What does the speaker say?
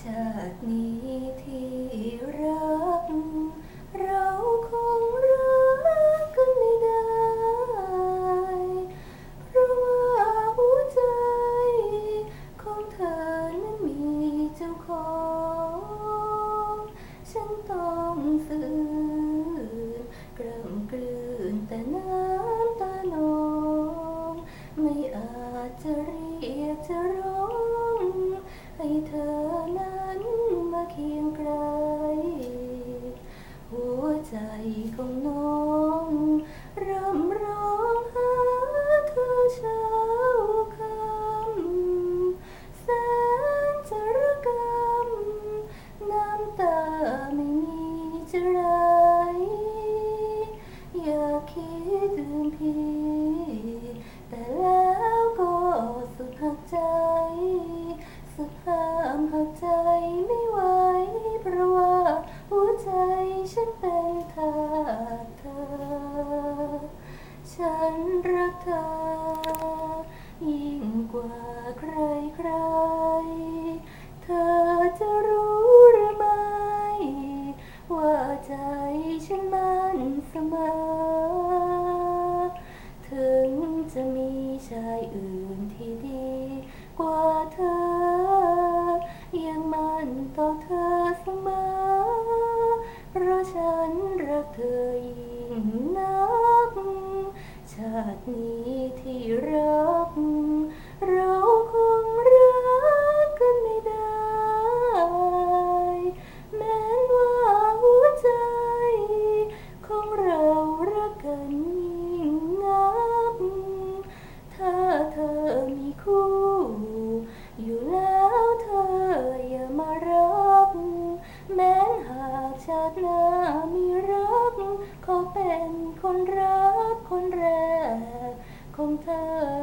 ชาตินี้ที่รักเรา ตาไม่มีจะไหลอยากคิดถึงพี่ แต่แล้วก็สุดหักใจ สุดห้ามหักใจไม่ไหว เพราะว่าหัวใจฉันเป็นทาสเธอ ฉันรักเธอ ใจฉันมันเสมอ ถึงจะมีชายอื่นที่ดีกว่าเธอ ยังมันต่อเธอเสมอ เพราะฉันรักเธอยิ่งนัก ชาตินี้ที่รักเราคงรักกันไม่ได้ แม้ว่าหัวใจ ของเรารั กันยิ่งนับถ้าเธอมีคู่ อยู่แล้วเธออย่ามารัก แม้หากชาติหน้ามีรัก ขอเป็นคนรักคนแรกของเธอ